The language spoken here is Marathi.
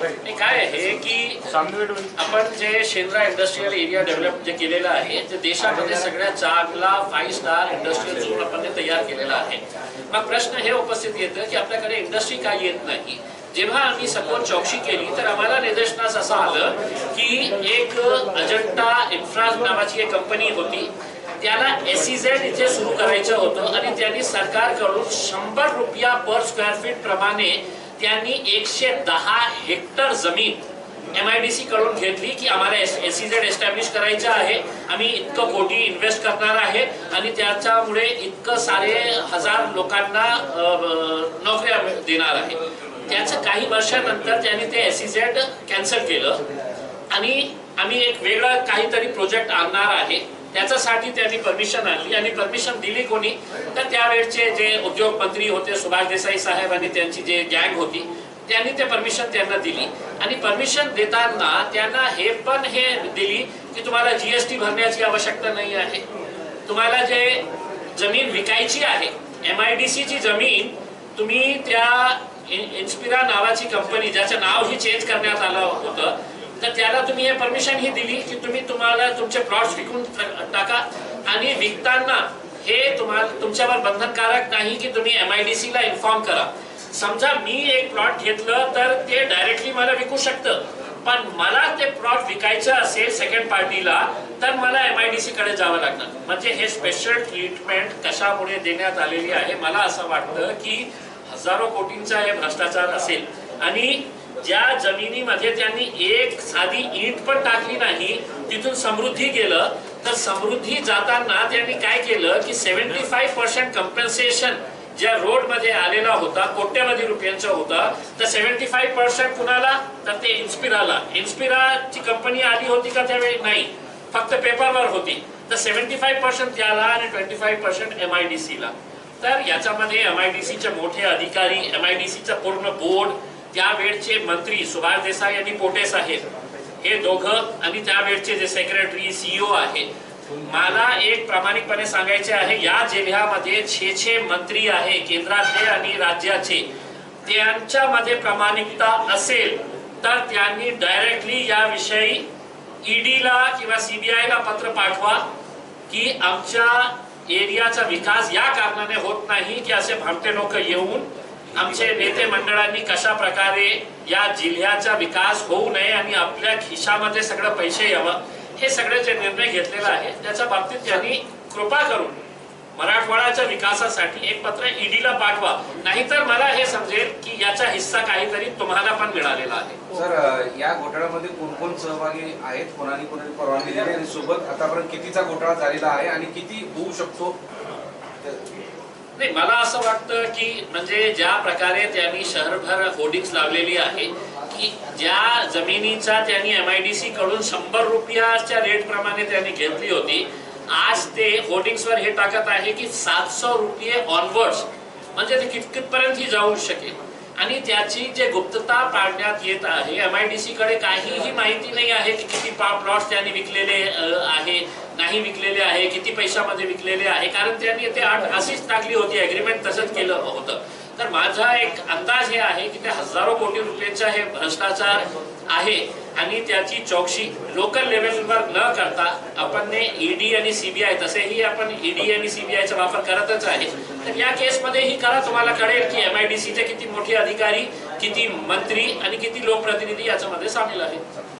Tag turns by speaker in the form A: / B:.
A: काय आहे की आपण जे शेंद्रा इंडस्ट्रियल एरिया डेव्हलप जे केलेलं आहे ते देशामध्ये सगळ्यात चांगला फाईव्ह स्टार इंडस्ट्रियल झोन आपण तयार केलेला आहे. मग प्रश्न हे उपस्थित येतं की आपल्याकडे इंडस्ट्री काय येत नाही. जेव्हा आम्ही सपोज चौकशी केली तर आम्हाला निदर्शनास असं आलं की एक अजंटा इन्फ्रा नावाची एक कंपनी होती. त्याला एसीझेड इथे सुरू करायचं होतं आणि त्यांनी सरकारकडून शंभर रुपया पर स्क्वेअर फीट प्रमाणे त्यांनी एकशे दहा हेक्टर जमीन एम आय डी सी कडून घेतली की आम्हाला एस झेड एस्टॅब्लिश करायचं आहे. आम्ही इतकं कोटी इन्व्हेस्ट करणार आहे आणि त्याच्यामुळे इतकं सारे हजार लोकांना नोकऱ्या देणार आहे. त्याचं काही वर्षानंतर त्यांनी ते एसीझेड कॅन्सल केलं. आणि आम्ही एक वेगळं काहीतरी प्रोजेक्ट आणणार आहे. त्याच्यासाठी त्यांनी परमिशन आणली. आणि परमिशन दिली कोणी? तर त्यावेळचे जे उद्योगमंत्री होते सुभाष देसाई साहेब आणि त्यांची जे गँग होती त्यांनी ते परमिशन त्यांना दिली. आणि परमिशन देताना त्यांना हे पण हे दिली की तुम्हाला जीएसटी भरण्याची आवश्यकता नाही आहे. तुम्हाला जे जमीन विकायची आहे एम आय डी सीची जमीन तुम्ही त्या इन्स्पिरा नावाची कंपनी ज्याचं नाव ही चेंज करण्यात आलं होतं तर त्याला तुम्ही हे परमिशन ही दिली की तुम्ही तुम्हाला तुमचे प्लॉट्स विकून टाका. आणि विकताना हे तुम्हाला तुमच्यावर बंधनकारक नाही की तुम्ही एम आय डी सीला इन्फॉर्म करा. समजा मी एक प्लॉट घेतलं तर ते डायरेक्टली मला विकू शकतं. पण मला ते प्लॉट विकायचं असेल सेकंड पार्टीला तर मला एम आय डी सी कडे जावं लागणार. म्हणजे हे स्पेशल ट्रीटमेंट कशामुळे देण्यात आलेली आहे? मला असं वाटतं की हजारो कोटींचा हे भ्रष्टाचार असेल. आणि ज्या जमिनीमध्ये त्यांनी एक साधी ईट पण टाकली नाही तिथून समृद्धी गेलं. तर समृद्धी जाताना त्यांनी काय केलं की सेव्हन्टी फाईव्ह पर्सेंट कम्पन्सेशन ज्या रोडमध्ये आलेला होता कोट्यवधी रुपयांचा होता तर सेव्हन्टी फाईव्ह पर्सेंट कुणाला? तर ते इन्स्पिराला. इन्स्पिराची कंपनी आली होती का त्यावेळी? नाही. फक्त पेपरवर होती. तर सेव्हन्टी फाईव्ह पर्सेंट त्याला आणि twenty five percent M I D सीला तर याच्यामध्ये एम आय डी सीचे मोठे अधिकारी एम आय डी सीचा पूर्ण बोर्ड त्यावेळचे मंत्री सुभाष देसाई आणि पोटे साहेब हे दोघं आणि त्यावेळचे जे सेक्रेटरी सीईओ आहे मला एक प्रामाणिकपणे सांगायचे आहे या जिल्ह्यामध्ये छे छे मंत्री आहे केंद्रातले आणि राज्याचे. त्यांच्यामध्ये प्रामाणिकता असेल तर त्यांनी डायरेक्टली याविषयी ईडीला किंवा सीबीआयला पत्र पाठवा की आमच्या एरियाचा विकास या कारणाने होत नाही की असे भामटे लोक येऊन आमचे नेते मंडळांनी कशा प्रकारे या जिल्ह्याचा विकास होऊ नये आणि आपल्या खिशामध्ये सगळं पैसे यावं हे सगळे जे निर्णय घेतलेला आहे. त्याच्या बाबतीत त्यांनी कृपा करून मराठवाड्याच्या विकासासाठी एक पत्र ईडीला पाठवा. नाहीतर मला हे समजेल की याचा हिस्सा काहीतरी तुम्हाला पण मिळालेला आहे.
B: सर या घोटाळ्यामध्ये कोण कोण सहभागी आहेत? कोणाने कोणाने परवानगी दिली? आणि सोबत आतापर्यंत कितीचा घोटाळा झालेला आहे आणि किती होऊ शकतो?
A: नाही मला असं वाटतं की म्हणजे ज्या प्रकारे त्यांनी शहरभर होर्डिंग्स लावलेली आहे की ज्या जमिनीचा त्यांनी एम आय डी सी कडून शंभर रुपयाच्या रेट प्रमाणे त्यांनी घेतली होती आज ते होर्डिंग वर हे टाकत आहे की सातशे रुपये ऑनवर्ड्स म्हणजे ते कितकितपर्यंत ही जाऊ शकेल. आणि त्याची जे गुप्तता पाळण्यात येत आहे एम आय डी सी कडे काहीही माहिती नाही आहे की किती प्लॉट्स त्यांनी विकलेले आहे. नाही विकलेले आहे किती पैशामध्ये विकलेले आहे कारण त्यांनी ते आठ अशीच टाकली होती अग्रीमेंट तसंच केलं होतं. तर माझा एक अंदाज हे आहे की ते हजारो कोटी रुपयांचा हे भ्रष्टाचार आहे आणि त्याची चौकशी लोकल लेवलवर न करता आपण ईडी आणि सीबीआय तसेही आपण ईडी आणि सीबीआयचा वापर करतच आहे. तर या केसमध्ये ही करा तुम्हाला कळेल की एम आय डी सीचे किती मोठे अधिकारी किती मंत्री आणि किती लोकप्रतिनिधी याच्यामध्ये सामील आहेत.